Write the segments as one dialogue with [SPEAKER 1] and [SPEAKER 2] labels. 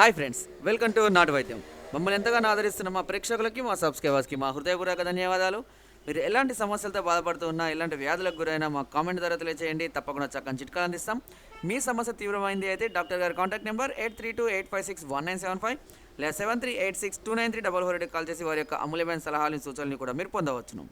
[SPEAKER 1] Hi friends welcome to నాటు వైద్యం. మమ్మల్ని ఎంతగానో ఆదరిస్తున్న మా ప్రేక్షకులకి మా సబ్స్క్రైబర్స్కి మా హృదయపూర్వక ధన్యవాదాలు. మీరు ఎలాంటి సమస్యలతో బాధపడుతున్నా ఎలాంటి వ్యాధులకు గురైనా మా కామెంట్ ద్వారా తెలియజేయండి తప్పకుండా చక్కని చిట్కాలు అందిస్తాం. మీ సమస్య తీవ్రమైంది అయితే డాక్టర్ గారి contact number eight three two eight five six one nine seven five లేదా seven three eight six two nine three double four call చేసి వారి యొక్క అమూల్యమైన సలహాలను సూచనలు కూడా మీరు పొందవచ్చును.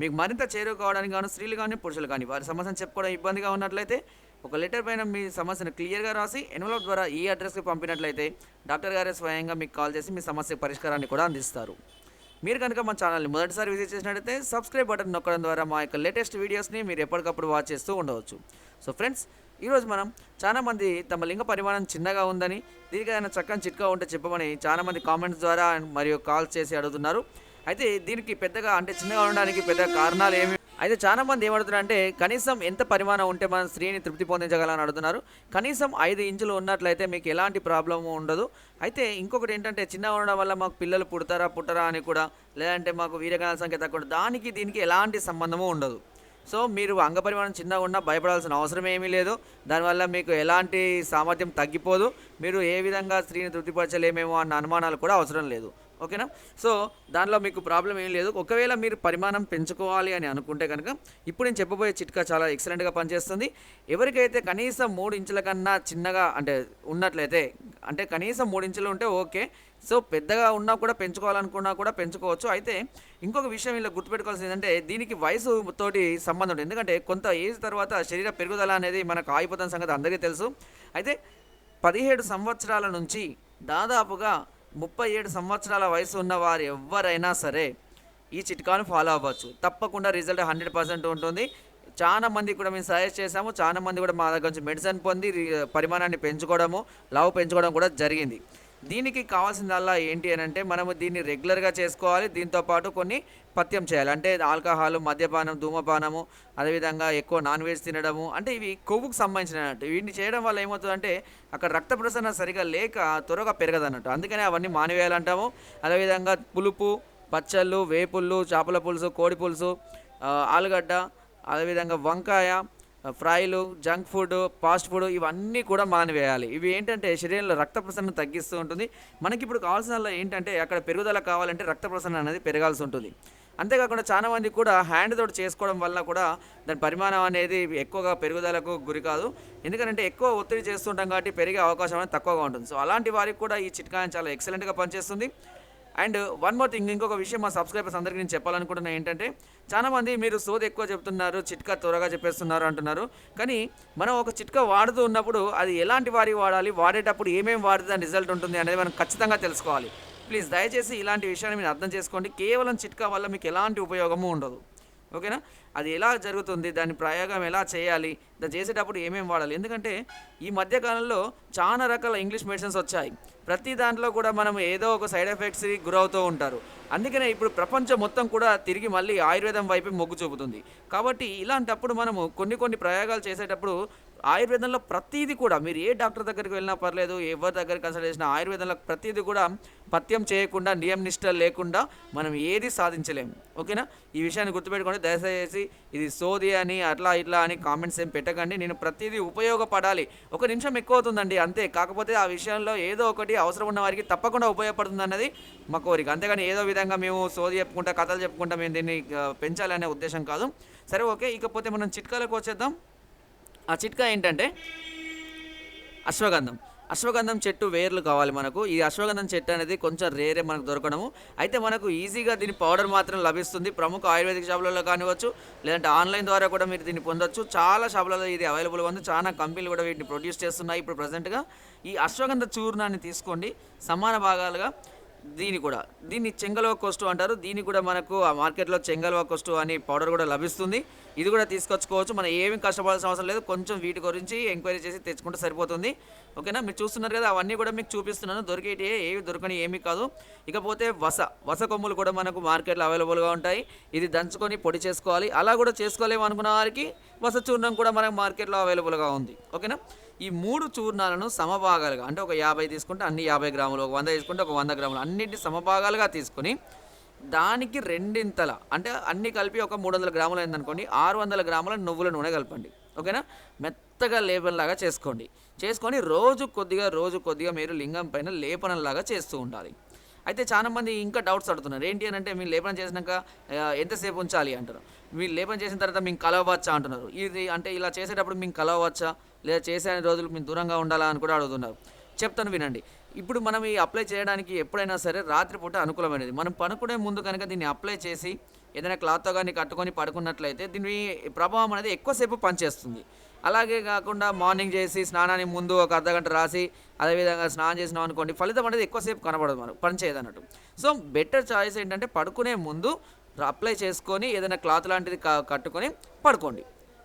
[SPEAKER 1] మీకు మరింత చేరుకోవడానికి గాను స్త్రీలు కానీ పురుషులు కానీ వారి సమస్యను చెప్పుకోవడం ఇబ్బందిగా ఉన్నట్లయితే ఒక లెటర్ పైన మీ సమస్యను క్లియర్గా రాసి ఎన్వలప్ ద్వారా ఈ అడ్రస్కి పంపినట్లయితే డాక్టర్ గారే స్వయంగా మీకు కాల్ చేసి మీ సమస్య పరిష్కారాన్ని కూడా అందిస్తారు. మీరు కనుక మా ఛానల్ని మొదటిసారి విజిట్ చేసినట్లయితే సబ్స్క్రైబ్ బటన్ నొక్కడం ద్వారా మా యొక్క లేటెస్ట్ వీడియోస్ని మీరు ఎప్పటికప్పుడు వాచ్ చేస్తూ ఉండవచ్చు. సో ఫ్రెండ్స్ ఈరోజు మనం చాలామంది తమ లింగ పరిమాణం చిన్నగా ఉందని దీనికైనా చక్కని చిట్కా ఉంటే చెప్పమని చాలామంది కామెంట్స్ ద్వారా మరియు కాల్స్ చేసి అడుగుతున్నారు. అయితే దీనికి పెద్దగా అంటే చిన్నగా ఉండడానికి పెద్ద కారణాలు ఏమి అయితే చాలా మంది ఏమడుతున్నారు అంటే కనీసం ఎంత పరిమాణం ఉంటే మనం స్త్రీని తృప్తి పొందించగలని అడుగుతున్నారు. కనీసం ఐదు ఇంచులు ఉన్నట్లయితే మీకు ఎలాంటి ప్రాబ్లం ఉండదు. అయితే ఇంకొకటి ఏంటంటే చిన్నగా ఉండడం వల్ల మాకు పిల్లలు పుడతారా పుట్టరా అని కూడా లేదంటే మాకు వీరగణాల సంఖ్య తక్కువ దానికి దీనికి ఎలాంటి సంబంధము ఉండదు. సో మీరు అంగపరిమాణం చిన్నగా ఉన్నా భయపడాల్సిన అవసరం ఏమీ లేదు. దానివల్ల మీకు ఎలాంటి సామర్థ్యం తగ్గిపోదు. మీరు ఏ విధంగా స్త్రీని తృప్తిపరచలేమేమో అన్న అనుమానాలు కూడా అవసరం లేదు. ఓకేనా? సో దానిలో మీకు ప్రాబ్లం ఏం లేదు. ఒకవేళ మీరు పరిమాణం పెంచుకోవాలి అని అనుకుంటే కనుక ఇప్పుడు నేను చెప్పబోయే చిట్కా చాలా ఎక్సలెంట్గా పనిచేస్తుంది. ఎవరికైతే కనీసం మూడు ఇంచుల కన్నా చిన్నగా అంటే ఉన్నట్లయితే అంటే కనీసం మూడు ఇంచులు ఉంటే ఓకే. సో పెద్దగా ఉన్నా కూడా పెంచుకోవాలనుకున్నా కూడా పెంచుకోవచ్చు. అయితే ఇంకొక విషయం ఇలా గుర్తుపెట్టుకోవాల్సింది ఏంటంటే దీనికి వయసు తోటి సంబంధం ఉంటుంది. ఎందుకంటే కొంత ఏజ్ తర్వాత శరీర పెరుగుదల అనేది మనకు ఆగిపోతున్న సంగతి అందరికీ తెలుసు. అయితే పదిహేడు సంవత్సరాల నుంచి దాదాపుగా ముప్పై ఏడు సంవత్సరాల వయసు ఉన్న వారు ఎవరైనా సరే ఈ చిట్కాను ఫాలో అవ్వచ్చు. తప్పకుండా రిజల్ట్ హండ్రెడ్ పర్సెంట్ ఉంటుంది. చాలా మంది కూడా మేము సజెస్ట్ చేసాము చాలా మంది కూడా మా దగ్గర నుంచి మెడిసిన్ పొంది పరిమాణాన్ని పెంచుకోవడము లావు పెంచుకోవడం కూడా జరిగింది. దీనికి కావాల్సిందల్లా ఏంటి అని అంటే మనము దీన్ని రెగ్యులర్గా చేసుకోవాలి. దీంతో పాటు కొన్ని పథ్యం చేయాలి. అంటే ఆల్కహాల్ మద్యపానం ధూమపానము అదేవిధంగా ఎక్కువ నాన్ వెజ్ తినడము. అంటే ఇవి కొవ్వుకు సంబంధించినట్టు. వీటిని చేయడం వల్ల ఏమవుతుందంటే అక్కడ రక్త ప్రసరణ సరిగా లేక త్వరగా పెరగదన్నట్టు. అందుకనే అవన్నీ మానివేయాలంటాము. అదేవిధంగా పులుపు పచ్చళ్ళు వేపుళ్ళు చేపల పులుసు కోడి పులుసు ఆలుగడ్డ అదేవిధంగా వంకాయ ఫ్రైలు జంక్ ఫుడ్ ఫాస్ట్ ఫుడ్ ఇవన్నీ కూడా మానివేయాలి. ఇవి ఏంటంటే శరీరంలో రక్త ప్రసరణ తగ్గిస్తూ ఉంటుంది. మనకి ఇప్పుడు కావాల్సిన ఏంటంటే అక్కడ పెరుగుదల కావాలంటే రక్త ప్రసరణ అనేది పెరగాల్సి ఉంటుంది. అంతేకాకుండా చాలా మంది కూడా హ్యాండ్ తోటి చేసుకోవడం వల్ల కూడా దాని పరిమాణం అనేది ఎక్కువగా పెరుగుదలకు గురి కాదు. ఎందుకంటే ఎక్కువ ఒత్తిడి చేస్తుంటాం కాబట్టి పెరిగే అవకాశం అనేది తక్కువగా ఉంటుంది. సో అలాంటి వారికి కూడా ఈ చిట్కాయం చాలా ఎక్సలెంట్గా పనిచేస్తుంది. అండ్ వన్ మోర్ థింగ్ ఇంకొక విషయం మా సబ్స్క్రైబర్స్ అందరికీ నేను చెప్పాలనుకుంటున్నా ఏంటంటే చాలా మంది మీరు సోది ఎక్కువ చెప్తున్నారు చిట్కా త్వరగా చెప్పేస్తున్నారు అంటున్నారు. కానీ మనం ఒక చిట్కా వాడుతూ ఉన్నప్పుడు అది ఎలాంటి వారి వాడాలి వాడేటప్పుడు ఏమేమి వాడితే దాని రిజల్ట్ ఉంటుంది అనేది మనం ఖచ్చితంగా తెలుసుకోవాలి. ప్లీజ్ దయచేసి ఇలాంటి విషయాన్ని మీరు అర్థం చేసుకోండి. కేవలం చిట్కా వల్ల మీకు ఎలాంటి ఉపయోగము ఉండదు. ఓకేనా? అది ఎలా జరుగుతుంది? దాని ప్రయోగం ఎలా చేయాలి? దాన్ని చేసేటప్పుడు ఏమేమి వాడాలి? ఎందుకంటే ఈ మధ్యకాలంలో చాలా రకాల ఇంగ్లీష్ మెడిసిన్స్ వచ్చాయి. ప్రతి దాంట్లో కూడా మనం ఏదో ఒక సైడ్ ఎఫెక్ట్స్కి గురవుతూ ఉంటారు. అందుకనే ఇప్పుడు ప్రపంచం మొత్తం కూడా తిరిగి మళ్ళీ ఆయుర్వేదం వైపు మొగ్గు చూపుతుంది. కాబట్టి ఇలాంటప్పుడు మనము కొన్ని కొన్ని ప్రయోగాలు చేసేటప్పుడు ఆయుర్వేదంలో ప్రతిదీ కూడా మీరు ఏ డాక్టర్ దగ్గరికి వెళ్ళినా పర్లేదు ఎవరి దగ్గర కన్సల్ట్ చేసినా ఆయుర్వేదంలో ప్రతిదీ కూడా పత్యం చేయకుండా నియమ నిష్టలు లేకుండా మనం ఏది సాధించలేము ఓకేనా? ఈ విషయాన్ని గుర్తుపెట్టుకోండి. దయచేసి ఇది సోది అని అట్లా ఇట్లా అని కామెంట్స్ ఏం పెట్టకండి. నేను ప్రతిదీ ఉపయోగపడాలి. ఒక నిమిషం ఎక్కువ అవుతుందండి అంతే. కాకపోతే ఆ విషయంలో ఏదో ఒకటి అవసరం ఉన్న వారికి తప్పకుండా ఉపయోగపడుతుంది అన్నది మా కోరిక. అంతేగాని ఏదో విధంగా మేము సోది చెప్పుకుంటా కథలు చెప్పుకుంటా మేము దీన్ని పెంచాలనే ఉద్దేశం కాదు. సరే ఓకే. ఇకపోతే మనం చిట్కాలకు వచ్చేద్దాం. ఆ చిట్కా ఏంటంటే అశ్వగంధం. అశ్వగంధం చెట్టు వేర్లు కావాలి మనకు. ఈ అశ్వగంధం చెట్టు అనేది కొంచెం రేరే మనకు దొరకడము. అయితే మనకు ఈజీగా దీని పౌడర్ మాత్రం లభిస్తుంది. ప్రముఖ ఆయుర్వేదిక్ షాపులలో కానివచ్చు లేదంటే ఆన్లైన్ ద్వారా కూడా మీరు దీన్ని పొందొచ్చు. చాలా షాపులలో ఇది అవైలబుల్ ఉంది. చాలా కంపెనీలు కూడా వీటిని ప్రొడ్యూస్ చేస్తున్నాయి ఇప్పుడు ప్రజెంట్గా ఈ అశ్వగంధ చూర్ణాన్ని తీసుకోండి. సమాన భాగాలుగా దీని కూడా. దీన్ని చెంగల్వ కోస్టు అంటారు. దీన్ని కూడా మనకు ఆ మార్కెట్లో చెంగల్వ కోస్టు అని పౌడర్ కూడా లభిస్తుంది. ఇది కూడా తీసుకొచ్చుకోవచ్చు. మనం ఏమి కష్టపడాల్సిన అవసరం లేదు. కొంచెం వీటి గురించి ఎంక్వైరీ చేసి తెచ్చుకుంటే సరిపోతుంది. ఓకేనా? మీరు చూస్తున్నారు కదా అవన్నీ కూడా మీకు చూపిస్తున్నాను. దొరికేటి ఏవి దొరకని ఏమీ కాదు. ఇకపోతే వస. వస కొమ్ములు కూడా మనకు మార్కెట్లో అవైలబుల్గా ఉంటాయి. ఇది దంచుకొని పొడి చేసుకోవాలి. అలా కూడా చేసుకోలేము అనుకున్న వారికి వస చూర్ణం కూడా మనకు మార్కెట్లో అవైలబుల్గా ఉంది. ఓకేనా? ఈ మూడు చూర్ణాలను సమభాగాలుగా అంటే ఒక యాభై తీసుకుంటే అన్ని యాభై గ్రాములు ఒక వంద తీసుకుంటే ఒక వంద గ్రాములు అన్నింటిని సమభాగాలుగా తీసుకొని దానికి రెండింతల అంటే అన్ని కలిపి ఒక మూడు వందల గ్రాములు అయిందనుకోండి ఆరు వందల గ్రాముల నువ్వుల నూనె కలపండి. ఓకేనా? మెత్తగా లేపనలాగా చేసుకోండి. చేసుకొని రోజు కొద్దిగా రోజు కొద్దిగా మీరు లింగం పైన లేపనలాగా చేస్తూ ఉండాలి. అయితే చాలా మంది ఇంకా డౌట్స్ అడుగుతున్నారు. ఏంటి అని అంటే మీరు లేపనం చేసినాక ఎంతసేపు ఉంచాలి అంటారు. మీరు లేపన చేసిన తర్వాత మేము కలవచ్చా అంటున్నారు. ఇది అంటే ఇలా చేసేటప్పుడు మేము కలవచ్చా లేదా చేసే రోజులు మేము దూరంగా ఉండాలా అని కూడా అడుగుతున్నారు. చెప్తాను వినండి. ఇప్పుడు మనం ఈ అప్లై చేయడానికి ఎప్పుడైనా సరే రాత్రిపూట అనుకూలమైనది. మనం పడుకునే ముందు కనుక దీన్ని అప్లై చేసి ఏదైనా క్లాత్తో కానీ కట్టుకొని పడుకున్నట్లయితే దీని ప్రభావం అనేది ఎక్కువసేపు పనిచేస్తుంది. అలాగే కాకుండా మార్నింగ్ చేసి స్నానానికి ముందు ఒక అర్ధ గంట రాసి అదేవిధంగా స్నానం చేసినాం అనుకోండి ఫలితం అనేది ఎక్కువసేపు కనబడదు మనం పనిచేయదు అన్నట్టు సో బెటర్ చాయిస్ ఏంటంటే పడుకునే ముందు అప్లై చేసుకొని ఏదైనా క్లాత్ లాంటిది కట్టుకొని పడుకోండి.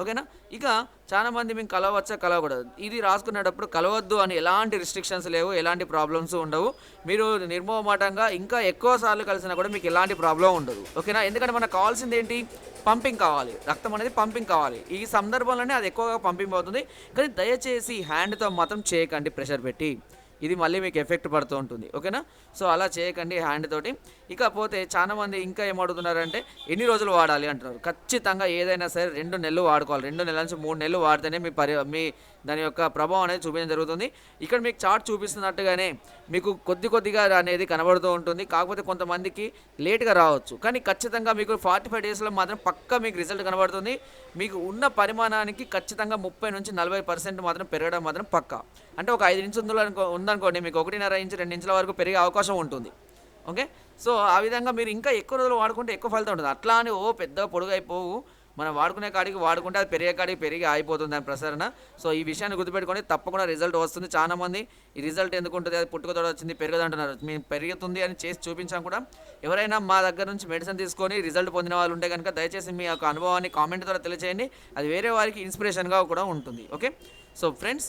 [SPEAKER 1] ఓకేనా? ఇక చాలామంది మేము కలవచ్చా కలవకూడదు. ఇది రాసుకునేటప్పుడు కలవద్దు అని ఎలాంటి రిస్ట్రిక్షన్స్ లేవు ఎలాంటి ప్రాబ్లమ్స్ ఉండవు. మీరు నిర్మోహమాటంగా ఇంకా ఎక్కువ సార్లు కలిసినా కూడా మీకు ఎలాంటి ప్రాబ్లం ఉండదు. ఓకేనా? ఎందుకంటే మనకు కావాల్సింది ఏంటి? పంపింగ్ కావాలి. రక్తం అనేది పంపింగ్ కావాలి. ఈ సందర్భంలోనే అది ఎక్కువగా పంపింగ్ అవుతుంది. కానీ దయచేసి హ్యాండ్తో మాత్రం చేయకండి ప్రెషర్ పెట్టి. ఇది మళ్ళీ మీకు ఎఫెక్ట్ పడుతూ ఉంటుంది ఓకేనా? సో అలా చేయకండి హ్యాండ్ తోటి. ఇకపోతే చాలామంది ఇంకా ఏం అడుగుతున్నారంటే ఎన్ని రోజులు వాడాలి అంటున్నారు. ఖచ్చితంగా ఏదైనా సరే రెండు నెలలు వాడుకోవాలి. రెండు నెలల నుంచి మూడు నెలలు వాడితేనే మీ పరి మీ దాని యొక్క ప్రభావం అనేది చూపించడం జరుగుతుంది. ఇక్కడ మీకు చార్ట్ చూపిస్తున్నట్టుగానే మీకు కొద్ది కొద్దిగా అనేది కనబడుతూ ఉంటుంది. కాకపోతే కొంతమందికి లేట్గా రావచ్చు. కానీ ఖచ్చితంగా మీకు ఫార్టీ ఫైవ్ డేస్లో మాత్రం పక్కా మీకు రిజల్ట్ కనబడుతుంది. మీకు ఉన్న పరిమాణానికి ఖచ్చితంగా ముప్పై నుంచి నలభై పర్సెంట్ మాత్రం పెరగడం మాత్రం పక్కా. అంటే ఒక ఐదు నుంచి ఉందో అనుకో ఉందనుకోండి మీకు ఒకటిన్నర ఇంచు రెండు ఇంచుల వరకు పెరిగే అవకాశం ఉంటుంది. ఓకే? సో ఆ విధంగా మీరు ఇంకా ఎక్కువ రోజులు వాడుకుంటే ఎక్కువ ఫలితం ఉంటుంది. అట్లా అని ఓ పెద్ద పొడుగైపోవు. మనం వాడుకునే కాడికి వాడుకుంటే అది పెరిగే కాడికి పెరిగి అయిపోతుంది దాని ప్రసరణ. సో ఈ విషయాన్ని గుర్తుపెట్టుకొని తప్పకుండా రిజల్ట్ వస్తుంది. చాలామంది ఈ రిజల్ట్ ఎందుకు ఉంటుంది? అది పుట్టుకతో వచ్చింది పెరగదు అంటున్నారు మేము పెరుగుతుంది అని చేసి చూపించాం కూడా. ఎవరైనా మా దగ్గర నుంచి మెడిసిన్ తీసుకొని రిజల్ట్ పొందిన వాళ్ళు ఉంటే కనుక దయచేసి మీ యొక్క అనుభవాన్ని కామెంట్ ద్వారా తెలియజేయండి అది వేరే వారికి ఇన్స్పిరేషన్గా కూడా ఉంటుంది. ఓకే? So friends